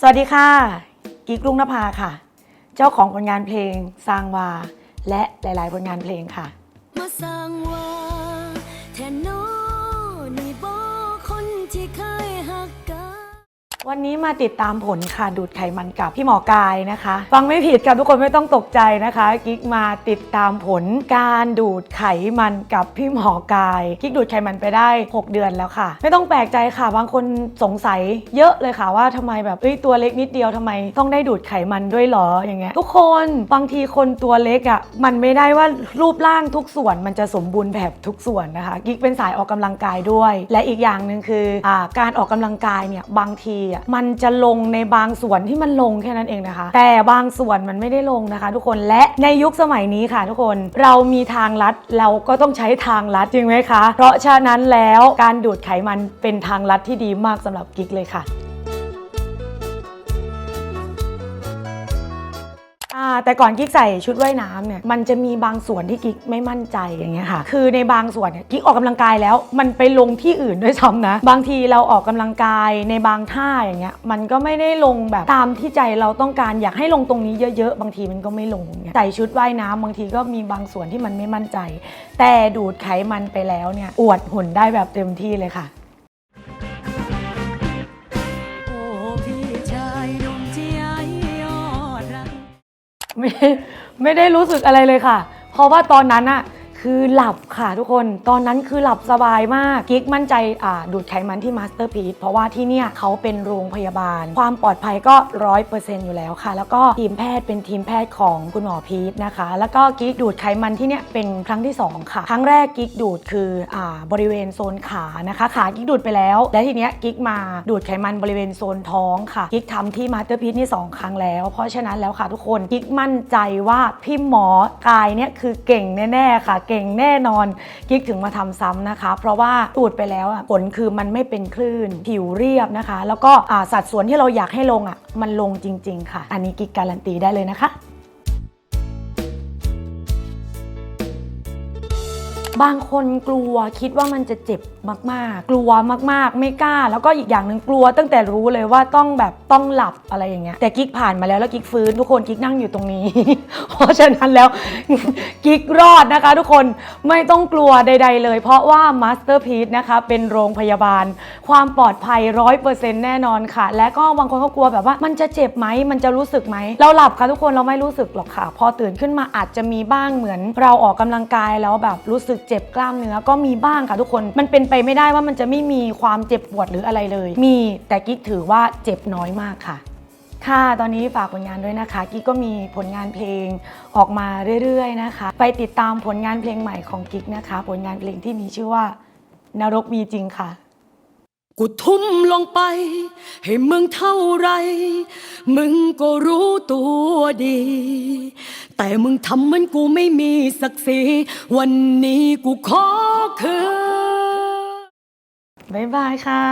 สวัสดีค่ะกิ๊กลุงนภาค่ะ เจ้าของผลงานเพลงสร้างวา และหลาย ๆ ผลงานเพลงค่ะ มาสร้างวาแทนน้อง วันนี้มาติดตามผลค่ะดูดไขมันกับพี่หมอกายนะคะ ฟังไม่ผิดค่ะทุกคนไม่ต้องตกใจนะคะกิ๊กมาติดตามผลการดูดไขมันกับพี่หมอกายกิ๊กดูดไขมันไปได้ 6 เดือนแล้วค่ะ ไม่ต้องแปลกใจค่ะ บางคนสงสัยเยอะเลยค่ะว่าทำไมแบบเอ้ยตัวเล็กนิดเดียวทำไม ต้องได้ดูดไขมันด้วยหรออย่างเงี้ยทุกคนบางทีคนตัวเล็กอะ่ะมันไม่ได้ว่ารูปร่างทุกส่วนมันจะสมบูรณ์แบบทุกส่วนนะคะกิ๊กเป็นสายออกกำลังกายด้วย และอีกอย่างหนึ่งคืออการออกกำลังกายเนี่ยบางทีอะมันจะลงในบางส่วนที่มันลงแค่นั้นเองนะคะ แต่บางส่วนมันไม่ได้ลงนะคะ ทุกคนและในยุคสมัยนี้ค่ะ ทุกคนเรามีทางลัดเราก็ต้องใช้ทางลัดจริงไหมคะ เพราะฉะนั้นแล้วการดูดไขมันเป็นทางลัดที่ดีมากสำหรับกิ๊กเลยค่ะ แต่ก่อนกิ๊กใส่ชุดว่ายน้ำเนี่ยมันจะมีบางส่วนที่กิ๊กไม่มั่นใจอย่างเงี้ยค่ะ คือในบางส่วนเนี่ยกิ๊กออกกำลังกายแล้วมันไปลงที่อื่นด้วยซ้ำนะ บางทีเราออกกำลังกายในบางท่าอย่างเงี้ยมันก็ไม่ได้ลงแบบตามที่ใจเราต้องการอยากให้ลงตรงนี้เยอะๆ บางทีมันก็ไม่ลงใส่ชุดว่ายน้ำบางทีก็มีบางส่วนที่มันไม่มั่นใจ แต่ดูดไขมันไปแล้วเนี่ยอวดหุ่นได้แบบเต็มที่เลยค่ะ ไม่ไม่ได้รู้สึกอะไรเลยค่ะ เพราะว่าตอนนั้นอะ คือหลับค่ะทุกคนตอนนั้นคือหลับสบายมากกิ๊กมั่นใจอ่าดูดไขมันที่มาสเตอร์พี e เพราะว่าที่เนี่ยเขาเป็นโรงพยาบาล ความปลอดภัยก็ร้อยเปอร์เซ็นต์อยู่แล้วค่ะ แล้วก็ทีมแพทย์เป็นทีมแพทย์ของคุณหมอพีทนะคะ แล้วก็กิ๊กดูดไขมันที่เนี่ยเป็นครั้งที่สองค่ะ ครั้งแรกกิ๊กดูดคืออ่าบริเวณโซนขานะคะขากิ๊กดูดไปแล้ว และทีเนี้ยกิ๊กมาดูดไขมันบริเวณโซนท้องค่ะกิ๊กทำที่มาสเตอร์พี e นี่สองครั้งแล้ว เพราะฉะนั้นแล้วค่ะทุกคนกิ๊กมั่นใจว่าพี่หมอกายเนี่ยคือเก่งแน่ๆค่ะเก่งแน่นอน กิ๊กถึงมาทำซ้ำนะคะ เพราะว่าดูดไปแล้วอะผลคือมันไม่เป็นคลื่น ผิวเรียบนะคะ แล้วก็สัดส่วนที่เราอยากให้ลงอะมันลงจริง ๆ ค่ะ อันนี้กิ๊กการันตีได้เลยนะคะ บางคนกลัวคิดว่ามันจะเจ็บมากๆ กลัวมากๆ ไม่กล้า แล้วก็อีกอย่างหนึ่งกลัว ตั้งแต่รู้เลยว่าต้องแบบต้องหลับอะไรอย่างเงี้ยแต่กิ๊กผ่านมาแล้วแล้วกิ๊กฟื้นทุกคนกิ๊กนั่งอยู่ตรงนี้ เพราะฉะนั้นแล้วกิ๊กรอดนะคะ ทุกคนไม่ต้องกลัวใด ๆ เลย เพราะว่า Masterpiece นะคะเป็นโรงพยาบาล ความปลอดภัยร้อยเปอร์เซ็นต์แน่นอนค่ะ และก็บางคนก็กลัวแบบว่ามันจะเจ็บไหมมันจะรู้สึกไหมเราหลับค่ะทุกคนเราไม่รู้สึกหรอกค่ะ พอตื่นขึ้นมาอาจจะมีบ้างเหมือน เราออกกำลังกายแล้วแบบรู้สึกเจ็บกล้ามเนื้อก็มีบ้างค่ะทุกคน มันเป็นไปไม่ได้ว่ามันจะไม่มีความเจ็บปวดหรืออะไรเลย มีแต่กิ๊กถือว่าเจ็บน้อยมากค่ะค่ะ ตอนนี้ฝากผลงานด้วยนะคะ กิ๊กก็มีผลงานเพลงออกมาเรื่อยๆนะคะ ไปติดตามผลงานเพลงใหม่ของกิ๊กนะคะ ผลงานเพลงที่มีชื่อว่านรกมีจริงค่ะ กูทุ่มลงไป ให้มึงเท่าไร มึงก็รู้ตัวดี แต่มึงทำเหมันกูไม่มีศักดิ์ศรีวันนี้กูขอคืนบ๊ายบายค่ะ